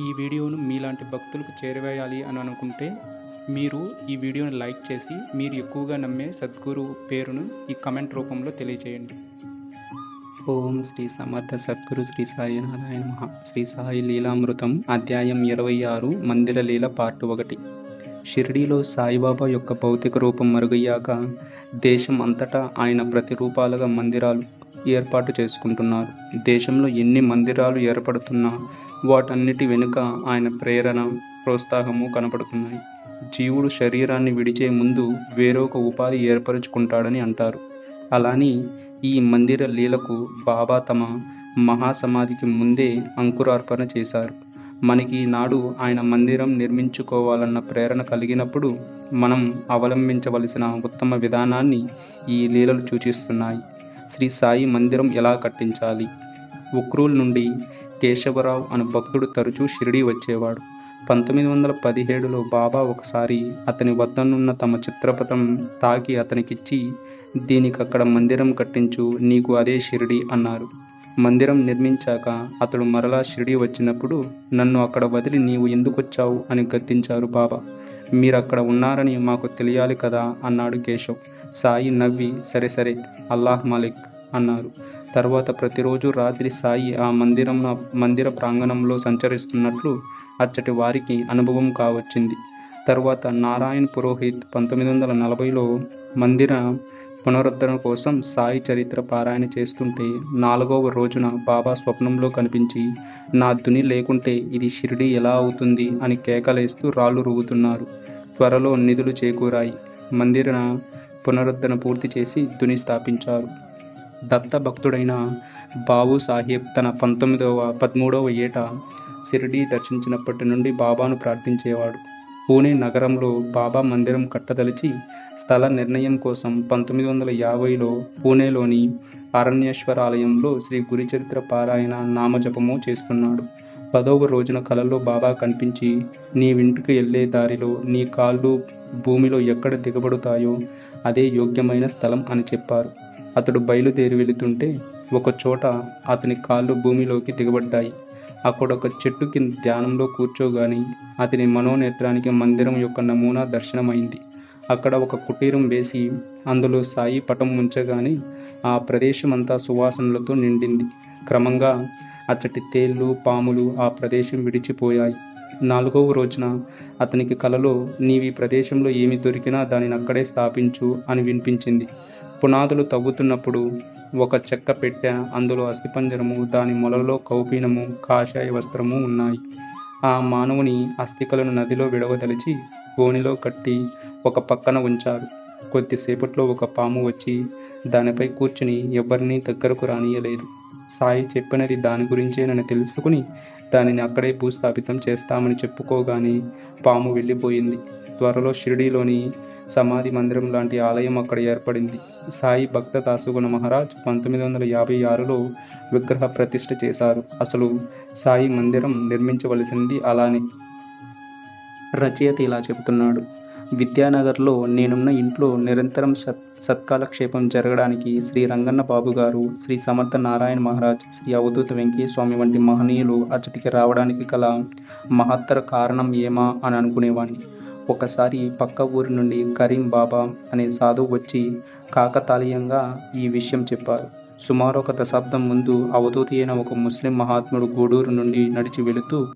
ఈ వీడియోను మీలాంటి భక్తులకు చేరవేయాలి అని అనుకుంటే మీరు ఈ వీడియోని లైక్ చేసి మీరు ఎక్కువగా నమ్మే సద్గురు పేరును ఈ కమెంట్ రూపంలో తెలియజేయండి ఓం శ్రీ సమర్థ సద్గురు శ్రీ సాయి నారాయణ మహా. శ్రీ సాయి లీలామృతం అధ్యాయం ఇరవై ఆరు మందిర లీల పార్ట్ ఒకటి. షిరిడీలో సాయిబాబా యొక్క భౌతిక రూపం మరుగయ్యాక దేశం అంతటా ఆయన ప్రతిరూపాలుగా మందిరాలు ఏర్పాటు చేసుకుంటున్నారు. దేశంలో ఎన్ని మందిరాలు ఏర్పడుతున్నా వాటన్నిటి వెనుక ఆయన ప్రేరణ ప్రోత్సాహము కనపడుతున్నాయి. జీవుడు శరీరాన్ని విడిచే ముందు వేరొక ఉపాధి ఏర్పరచుకుంటాడని అంటారు. అలానే ఈ మందిర లీలకు బాబా తమ మహాసమాధికి ముందే అంకురార్పణ చేశారు. మనకి నాడు ఆయన మందిరం నిర్మించుకోవాలన్న ప్రేరణ కలిగినప్పుడు మనం అవలంబించవలసిన ఉత్తమ విధానాన్ని ఈ లీలలు సూచిస్తున్నాయి. శ్రీ సాయి మందిరం ఎలా కట్టించాలి? ఉక్రూల్ నుండి కేశవరావు అను భక్తుడు తరచూ షిరిడి వచ్చేవాడు. పంతొమ్మిది వందల పదిహేడులో బాబా ఒకసారి అతని వద్దనున్న తమ చిత్రపటం తాకి అతనికిచ్చి దీనికి అక్కడ మందిరం కట్టించు నీకు అదే షిరిడి అన్నారు. మందిరం నిర్మించాక అతడు మరలా షిరిడి వచ్చినప్పుడు నన్ను అక్కడ వదిలి నీవు ఎందుకు వచ్చావు అని గద్దించారు బాబా. మీరు అక్కడ ఉన్నారని మాకు తెలియాలి కదా అన్నాడు కేశవ్. సాయి నవ్వి సరే సరే అల్లాహ్ మాలిక్ అన్నారు. తర్వాత ప్రతిరోజు రాత్రి సాయి ఆ మందిరం మందిర ప్రాంగణంలో సంచరిస్తున్నట్లు అచ్చటి వారికి అనుభవం కావచ్చింది. తర్వాత నారాయణ్ పురోహిత్ పంతొమ్మిది వందల నలభైలో మందిర పునరుద్ధరణ కోసం సాయి చరిత్ర పారాయణ చేస్తుంటే నాలుగవ రోజున బాబా స్వప్నంలో కనిపించి నా దుని లేకుంటే ఇది షిరిడి ఎలా అవుతుంది? అని కేకలేస్తూ రాళ్ళు రువ్వుతున్నారు. త్వరలో నిధులు చేకూరాయి. మందిర పునరుద్ధరణ పూర్తి చేసి దుని స్థాపించారు. దత్త భక్తుడైన బాబు సాహెబ్ తన పంతొమ్మిదవ పదమూడవ ఏట షిరిడి దర్శించినప్పటి నుండి బాబాను ప్రార్థించేవాడు. పూణే నగరంలో బాబా మందిరం కట్టదలిచి స్థల నిర్ణయం కోసం పంతొమ్మిది వందల యాభైలో పూణేలోని అరణ్యేశ్వర ఆలయంలో శ్రీ గురిచరిత్ర పారాయణ నామజపము చేస్తున్నాడు పదవ రోజున కలలో బాబా కనిపించి నీ ఇంటికి వెళ్ళే దారిలో నీ కాళ్ళు భూమిలో ఎక్కడ దిగబడుతాయో అదే యోగ్యమైన స్థలం అని చెప్పారు. అతడు బయలుదేరి వెళుతుంటే ఒక చోట అతని కాళ్ళు భూమిలోకి దిగబడ్డాయి. అక్కడ ఒక చెట్టు కింద ధ్యానంలో కూర్చోగాని అతని మనోనేత్రానికి మందిరం యొక్క నమూనా దర్శనమైంది. అక్కడ ఒక కుటీరం వేసి అందులో సాయి పటం ఉంచగానే ఆ ప్రదేశం అంతా సువాసనలతో నిండింది. క్రమంగా అచ్చటి తేళ్ళు పాములు ఆ ప్రదేశం విడిచిపోయాయి. నాలుగవ రోజున అతనికి కలలో నీవి ప్రదేశంలో ఏమి దొరికినా దానిని అక్కడే స్థాపించు అని వినిపించింది. పునాదులు తవ్వుతున్నప్పుడు ఒక చెక్క పెట్టె అందులో అస్థిపంజరము దాని మొలలో కౌపీనము కాషాయ వస్త్రము ఉన్నాయి. ఆ మానవుని అస్థికలను నదిలో విడవదలిచి గోనిలో కట్టి ఒక పక్కన ఉంచారు. కొద్దిసేపట్లో ఒక పాము వచ్చి దానిపై కూర్చుని ఎవరినీ దగ్గరకు రానియలేదు. సాయి చెప్పినది దాని గురించేనని తెలుసుకుని దానిని అక్కడే భూస్థాపితం చేస్తామని చెప్పుకోగానే పాము వెళ్ళిపోయింది. త్వరలో షిరిడీలోని సమాధి మందిరం లాంటి ఆలయం అక్కడ ఏర్పడింది. సాయి భక్త దాసుగుణ మహారాజ్ పంతొమ్మిది వందల యాభై ఆరులో విగ్రహ ప్రతిష్ఠ చేశారు. అసలు సాయి మందిరం నిర్మించవలసింది అలానే. రచయిత ఇలా చెబుతున్నాడు. విద్యానగర్లో నేనున్న ఇంట్లో నిరంతరం సత్ సత్కాలక్షేపం జరగడానికి శ్రీ రంగన్న బాబు గారు శ్రీ సమర్థ నారాయణ మహారాజ్ శ్రీ అవధూత వెంకటేశ్వామి వంటి మహనీయులు అచ్చటికి రావడానికి గల మహత్తర కారణం ఏమా అని అనుకునేవాడిని ఒకసారి పక్క ఊరి నుండి కరీం బాబా అనే సాధువు వచ్చి కాకతాళీయంగా ఈ విషయం చెప్పారు. సుమారు ఒక దశాబ్దం ముందు అవధూతి అయిన ఒక ముస్లిం మహాత్ముడు గూడూరు నుండి నడిచి వెళుతూ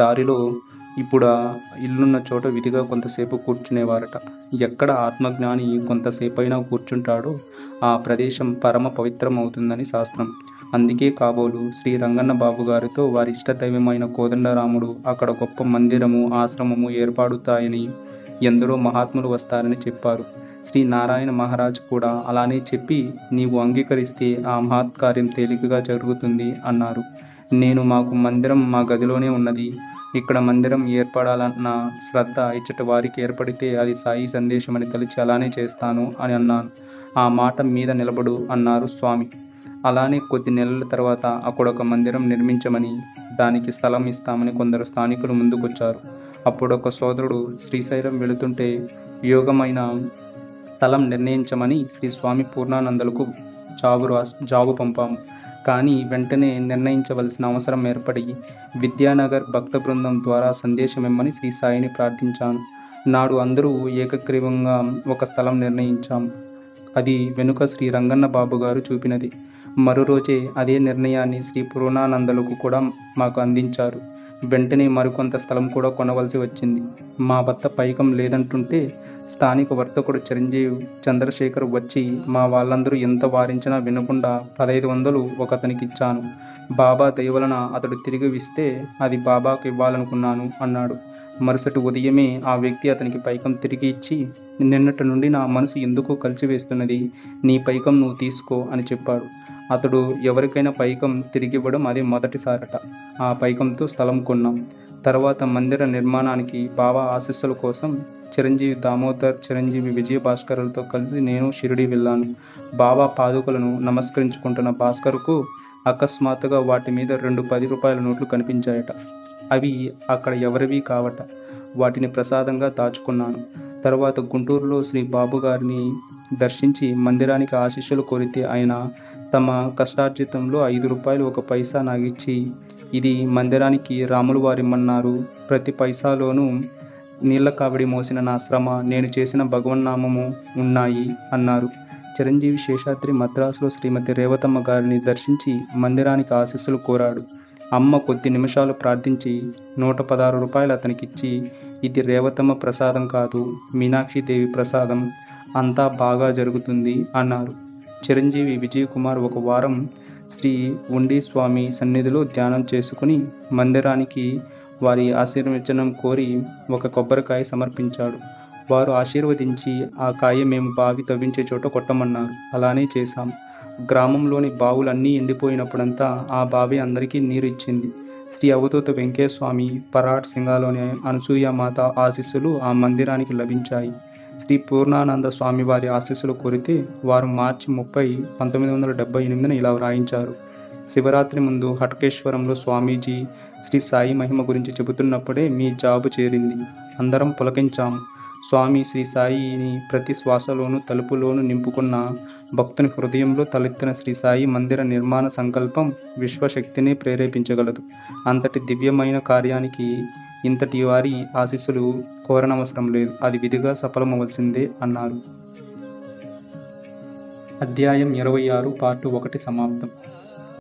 దారిలో ఇప్పుడు ఆ ఇల్లున్న చోట విధిగా కొంతసేపు కూర్చునేవారట. ఎక్కడ ఆత్మజ్ఞాని కొంతసేపైనా కూర్చుంటాడో ఆ ప్రదేశం పరమ పవిత్రం అవుతుందని శాస్త్రం. అందుకే కాబోలు శ్రీ రంగన్న బాబు గారితో వారి ఇష్టదైవమైన కోదండరాముడు అక్కడ గొప్ప మందిరము ఆశ్రమము ఏర్పడుతాయని ఎందరో మహాత్ములు వస్తారని చెప్పారు. శ్రీ నారాయణ మహారాజ్ కూడా అలానే చెప్పి నీవు అంగీకరిస్తే ఆ మహత్కార్యం తేలికగా జరుగుతుంది అన్నారు. నేను మాకు మందిరం మా గదిలోనే ఉన్నది. ఇక్కడ మందిరం ఏర్పడాలన్న శ్రద్ధ ఇచ్చటి వారికి ఏర్పడితే అది సాయి సందేశం అని తలిచి అలానే చేస్తాను అని అన్నాను. ఆ మాట మీద నిలబడు అన్నారు స్వామి. అలానే కొద్ది నెలల తర్వాత అక్కడ ఒక మందిరం నిర్మించమని దానికి స్థలం ఇస్తామని కొందరు స్థానికులు ముందుకొచ్చారు. అప్పుడు ఒక సోదరుడు శ్రీశైలం వెళుతుంటే యోగమైన స్థలం నిర్ణయించమని శ్రీ స్వామి పూర్ణానందలకు జాబు రాసి జాబు పంపాము. కానీ వెంటనే నిర్ణయించవలసిన అవసరం ఏర్పడి విద్యానగర్ భక్త బృందం ద్వారా సందేశమిమ్మని శ్రీ సాయిని ప్రార్థించాను. నాడు అందరూ ఏకగ్రీవంగా ఒక స్థలం నిర్ణయించాం. అది వెనుక శ్రీ రంగన్న బాబు గారు చూపినది. మరో రోజే అదే నిర్ణయాన్ని శ్రీ పూర్ణానందలకు కూడా మాకు అందించారు. వెంటనే మరికొంత స్థలం కూడా కొనవలసి వచ్చింది. మా భర్త పైకం లేదంటుంటే స్థానిక వర్తకుడు చిరంజీవి చంద్రశేఖర్ వచ్చి మా వాళ్ళందరూ ఎంత వారించినా వినకుండా పదహైదు వందలు ఒకతనికి ఇచ్చాను బాబా దయవలన అతడు తిరిగి ఇస్తే అది బాబాకు ఇవ్వాలనుకున్నాను అన్నాడు. మరుసటి ఉదయమే ఆ వ్యక్తి అతనికి పైకం తిరిగి ఇచ్చి నిన్నటి నుండి నా మనసు ఎందుకో కలిసివేస్తున్నది? నీ పైకం నువ్వు తీసుకో అని చెప్పాడు అతడు ఎవరికైనా పైకం తిరిగి ఇవ్వడం అదే మొదటిసారట. ఆ పైకంతో స్థలం కొన్నాం. తర్వాత మందిర నిర్మాణానికి బాబా ఆశీస్సుల కోసం చిరంజీవి దామోదర్ చిరంజీవి విజయ భాస్కర్లతో కలిసి నేను షిరిడి వెళ్ళాను. బాబా పాదుకలను నమస్కరించుకుంటున్న భాస్కర్కు అకస్మాత్తుగా వాటి మీద రెండు పది రూపాయల నోట్లు కనిపించాయట. అవి అక్కడ ఎవరివి కావట? వాటిని ప్రసాదంగా దాచుకున్నాను. తర్వాత గుంటూరులో శ్రీ బాబు గారిని దర్శించి మందిరానికి ఆశీస్సులు కోరితే ఆయన తమ కష్టార్జితంలో ఐదు రూపాయలు ఒక పైసా నాగిచ్చి ఇది మందిరానికి రాములు వారిమ్మన్నారు ప్రతి పైసాలోనూ నీళ్ళ కావిడి మోసిన నా శ్రమ నేను చేసిన భగవన్నామము ఉన్నాయి అన్నారు. చిరంజీవి శేషాద్రి మద్రాసులో శ్రీమతి రేవతమ్మ గారిని దర్శించి మందిరానికి ఆశీస్సులు కోరాడు. అమ్మ కొద్ది నిమిషాలు ప్రార్థించి నూట పదహారు రూపాయలు అతనికిచ్చి ఇది రేవతమ్మ ప్రసాదం కాదు మీనాక్షిదేవి ప్రసాదం అంతా బాగా జరుగుతుంది అన్నారు. చిరంజీవి విజయ్ కుమార్ ఒక వారం శ్రీ ఉండి స్వామి సన్నిధిలో ధ్యానం చేసుకుని మందిరానికి వారి ఆశీర్వచనం కోరి ఒక కొబ్బరికాయ సమర్పించాడు. వారు ఆశీర్వదించి ఆ కాయ మేము బావి తవ్వించే చోట కొట్టమన్నారు. అలానే చేశాం. గ్రామంలోని బావులన్నీ ఎండిపోయినప్పుడంతా ఆ బావి అందరికీ నీరు ఇచ్చింది శ్రీ అవధూత వెంకటస్వామి పరాట్ సింగాలోని అనసూయ మాత ఆశీస్సులు ఆ మందిరానికి లభించాయి. శ్రీ పూర్ణానంద స్వామి వారి ఆశీస్సులు కోరితే వారు మార్చి ముప్పై పంతొమ్మిది వందల డెబ్బై ఎనిమిదిన ఇలా వ్రాయించారు. శివరాత్రి ముందు హటకేశ్వరంలో స్వామీజీ శ్రీ సాయి మహిమ గురించి చెబుతున్నప్పుడే మీ జాబు చేరింది. అందరం పులకించాం. స్వామి శ్రీ సాయిని ప్రతి శ్వాసలోనూ తలుపులోనూ నింపుకున్న భక్తుని హృదయంలో తలెత్తిన శ్రీ సాయి మందిర నిర్మాణ సంకల్పం విశ్వశక్తిని ప్రేరేపించగలదు. అంతటి దివ్యమైన కార్యానికి ఇంతటి వారి ఆశీస్సులు కోరనవసరం లేదు. అది విధిగా సఫలమవలసిందే అన్నారు. అధ్యాయం ఇరవై ఆరు పార్ట్ ఒకటి సమాప్తం.